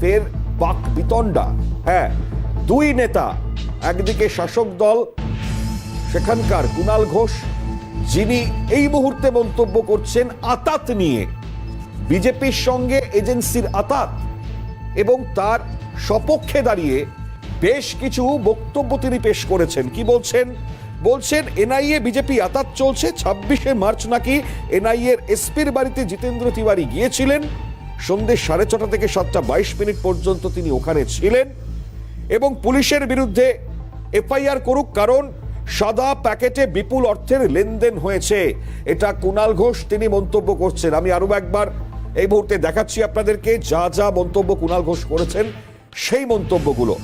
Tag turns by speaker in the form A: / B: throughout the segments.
A: ফের বাক বিতণ্ডা হ্যাঁ দুই নেতা, একদিকে শাসক দল, সেখানকার কুণাল ঘোষ, যিনি এই মুহূর্তে মন্তব্য করছেন আতাত নিয়ে। বিজেপির সঙ্গে এজেন্সির আতাত এবং তার সপক্ষে দাঁড়িয়ে বেশ কিছু বক্তব্য তিনি পেশ করেছেন। কি বলছেন? বলছেন, এনআইএ বিজেপি আতাত চলছে, ছাব্বিশে মার্চ নাকি এনআইএর এসপির বাড়িতে জিতেন্দ্র তিওয়ারি গিয়েছিলেন। সন্ধ্যে সাড়ে ছটা থেকে সাতটা বাইশ মিনিট পর্যন্ত তিনি ওখানে ছিলেন এবং পুলিশের বিরুদ্ধে এফআইআর করুক, কারণ সাদা প্যাকেটে বিপুল অর্থের লেনদেন হয়েছে। এটা কুণাল ঘোষ তিনি মন্তব্য করছেন। আমি আরও একবার এই মুহূর্তে দেখাচ্ছি আপনাদেরকে যা যা মন্তব্য কুণাল ঘোষ করেছেন সেই মন্তব্যগুলো।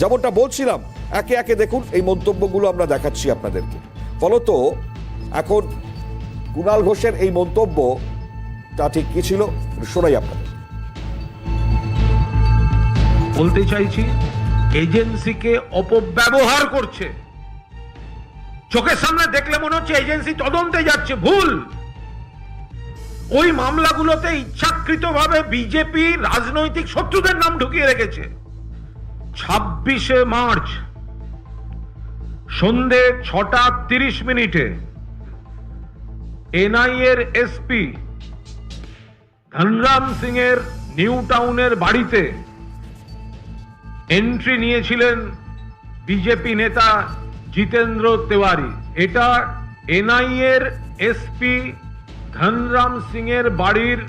A: যেমনটা বলছিলাম, একে একে দেখুন, এই মন্তব্যগুলো আমরা দেখাচ্ছি আপনাদেরকে। ফলত এখন কুণাল ঘোষের এই মন্তব্য তা ঠিক কি ছিল শোনাই আপনাদের।
B: বলতে চাইছি, এজেন্সিকে অপব্যবহার করছে। চোখের সামনে দেখলে মনে হচ্ছে এজেন্সি তদন্তে যাচ্ছে, ভুল। ওই মামলাগুলোতে ইচ্ছাকৃতভাবে বিজেপি রাজনৈতিক শত্রুদের নাম ঢুকিয়ে রেখেছে। ছাব্বিশে মার্চ, সন্ধে ছটা তিরিশ মিনিটে এনআইএর এসপি ধনরাম সিং এর নিউ টাউনের বাড়িতে এন্ট্রি নিয়েছিলেন বিজেপি নেতা জিতেন্দ্র তেওয়ারি। এটা এনআইএর এসপি ধনরাম সিং এর বাড়ির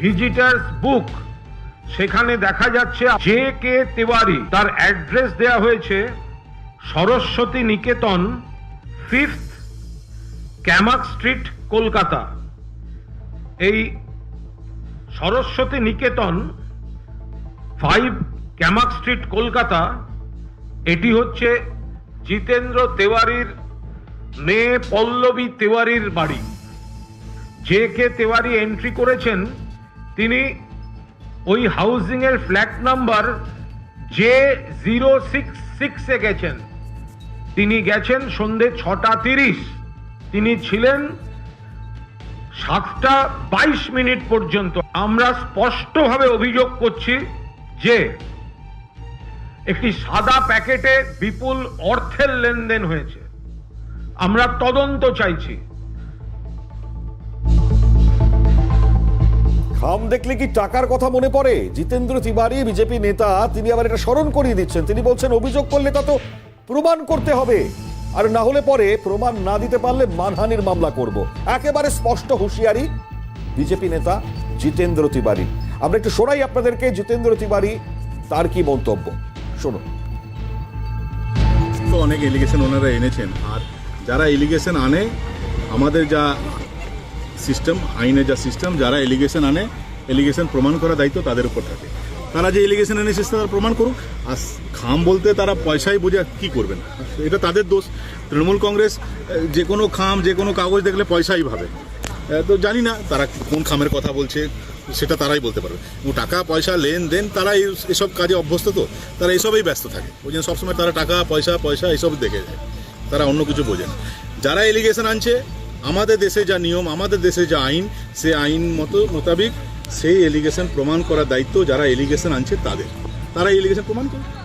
B: ভিজিটার্স বুক। সেখানে দেখা যাচ্ছে জে কে তেওয়ারি, তার অ্যাড্রেস দেয়া হয়েছে Saraswati Niketan fifth Camac street, Kolkata. এই Saraswati Niketan five Camac street Kolkata, এটি হচ্ছে জিতেন্দ্র তেওয়ারির মেয়ে পল্লবী তেওয়ারির বাড়ি। যে কে তেওয়ারি এন্ট্রি করেছেন, তিনি ওই হাউজিং এর flat number J zero six সিক্সে গেছেন। তিনি গেছেন সন্ধে ছটা তিরিশ। তিনি ছিলেন সাতটা বাইশ মিনিট পর্যন্ত আমরা স্পষ্টভাবে অভিযোগ করছি যে একটি সাদা প্যাকেটে বিপুল অর্থের লেনদেন হয়েছে। আমরা তদন্ত চাইছি।
A: খাম দেখলে কি টাকার কথা মনে পড়ে? জিতেন্দ্র তিওয়ারি, বিজেপি নেতা, তিনি আবার এটা স্মরণ করিয়ে দিচ্ছেন। তিনি বলছেন, অভিযোগ করলে তা তো প্রমাণ করতে হবে। আর না হলে পরে প্রমাণ না দিতে পারলে মানহানির মামলা করব। একেবারে স্পষ্ট হুঁশিয়ারি বিজেপি নেতা জিতেন্দ্র তিওয়ারি। আমরা একটু শোনাই আপনাদেরকে জিতেন্দ্র তিওয়ারি, তার কি মন্তব্য? শুনুন।
C: অনেক এলিগেশন ওনারা এনেছেন। আর যারা এলিগেশন আনে, আমাদের যা সিস্টেম আইনের যা সিস্টেম যারা এলিগেশন আনে এলিগেশন প্রমাণ করার দায়িত্ব তাদের উপর থাকে। তারা যে এলিগেশন এনেছে তারা প্রমাণ করুক। আর খাম বলতে তারা পয়সাই বোঝে কি করবেন। এটা তাদের দোষ। তৃণমূল কংগ্রেস, যে কোনো খাম, যে কোনো কাগজ দেখলে পয়সাই ভাবে। তো জানি না তারা কোন খামের কথা বলছে, সেটা তারাই বলতে পারবে। টাকা, পয়সা, লেনদেন, তারা এসব কাজে অভ্যস্ত তো, তারা এসবেই ব্যস্ত থাকে। ওই জন্য সবসময় তারা টাকা, পয়সা পয়সা এসব দেখে যায়। তারা অন্য কিছু বোঝে না। যারা এলিগেশন আনছে, আমাদের দেশে যা নিয়ম, আমাদের দেশে যা আইন, সে আইন মতো মোতাবিক সেই এলিগেশন প্রমাণ করার দায়িত্ব যারা এলিগেশন আনছে তাদের। তারা এলিগেশন প্রমাণ করে।